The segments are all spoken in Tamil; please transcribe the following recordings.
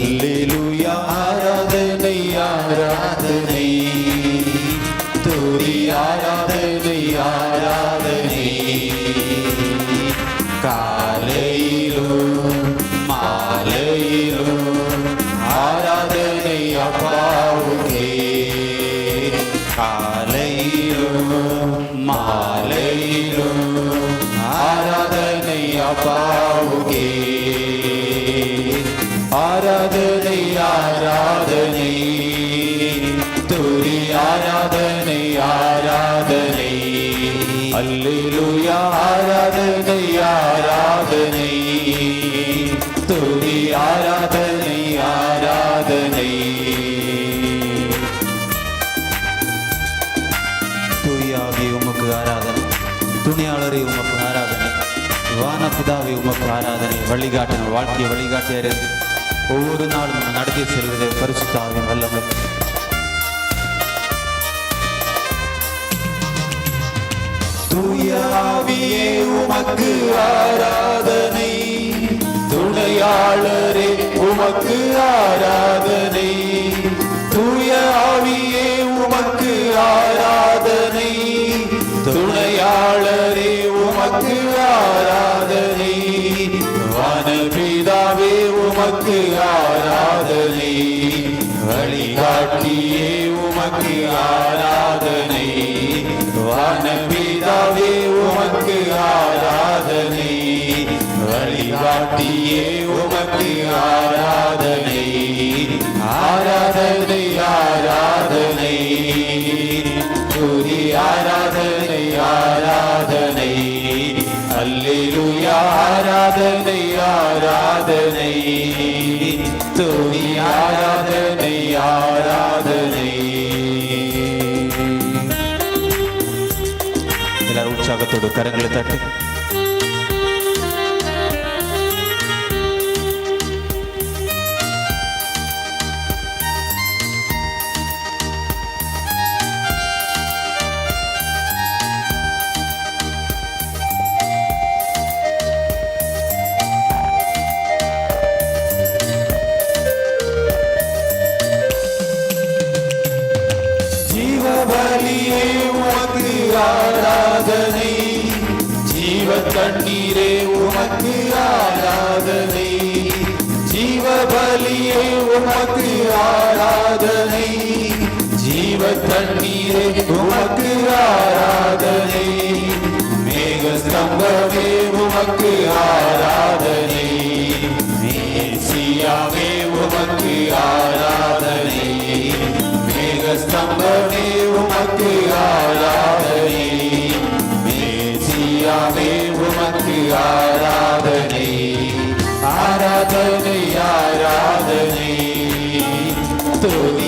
அல்லேலூயா ஆராதனை ஆராதனை. துதி ஆராதனை ஆராதனை. காலையிலும் மாலையிலும் ஆராதனை அப்பாவுக்கே. காலையிலும் மாலையிலும் ஆராதனை அப்பா ஆராதனை ஆராதனை. துரி ஆராதனை ஆராதனை. அல்லேலூயா ஆராதனை ஆராதனை. துரி ஆராதனை ஆராதனை. தூயாவி உமக்கு ஆராதனை. துணியாளரை உமக்கு ஆராதனை. வானபிதாவை உமக்கு ஆராதனை. வழிகாட்டின வாழ்க்கையை வழிகாட்டியர். ஒவ்வொரு நாளும் நடத்தி செல்வது பரிசுத்தாவின் வல்லமை. தூயாவியே உமக்கு ஆராதனை. துணையாளரே உமக்கு ஆராதனை. துயாவியே உமக்கு ஆராதனை. துணையாளரே உமக்கு ஆராதனை ஆராதனை. வழிகாட்டியே உமக்கு ஆராதனை. ஆராதனை ஆராதனை. துதி ஆராதனை ஆராதனை. அல்லேலூயா ஆராதனை ஆராதனை. ஆராதனை ஆராதனை എല്ലാവരും ഉത്സാഹത്തോട് കരങ്ങളിൽ തട്ടി. ஜீவபலியே உமக்கு ஆராதனை ஜீவ தண்ணீரே உமக்கு ஆராதனை மேக ஸ்தம்பமே உமக்கு ஆராதனை மேசியாவே உமக்கு ஆராதனை மேகஸ்தம்பமே உமக்கு ஆராதனை மேசியாவே உமக்கு ஆராதனை ஆராதனை ஆராதனை துதி ஆராதனை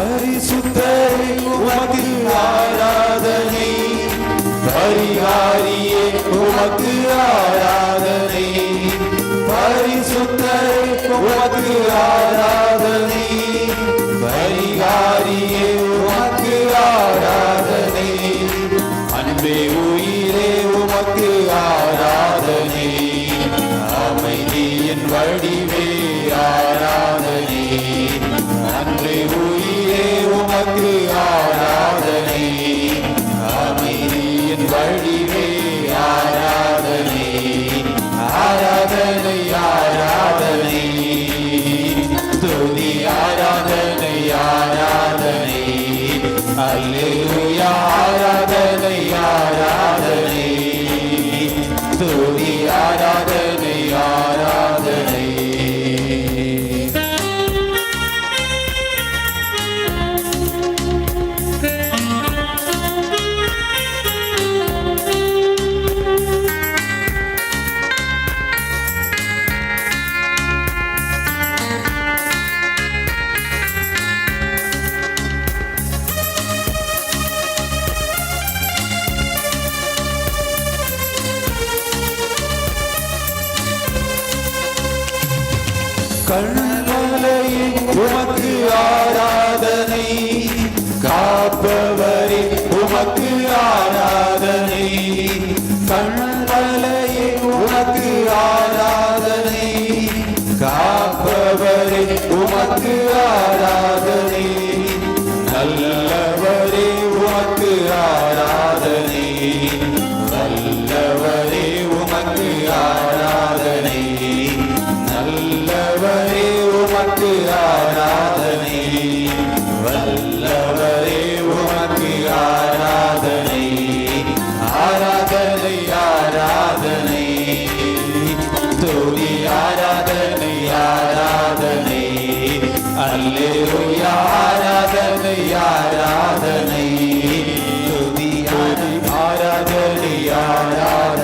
பரிசுத்தரே உமக்கு ஆராதனை. பரிகாரியே உமக்கு ஆராதனை. பரிசுத்தரே உமக்கு ஆராதனை. கண்மலையின் உமக்கு ஆராதனை. காப்பவரின் உமக்கு ஆராதனை. கண்மலையின் உமக்கு ஆராதனை. காப்பவரின் உமக்கு ஆராதனை.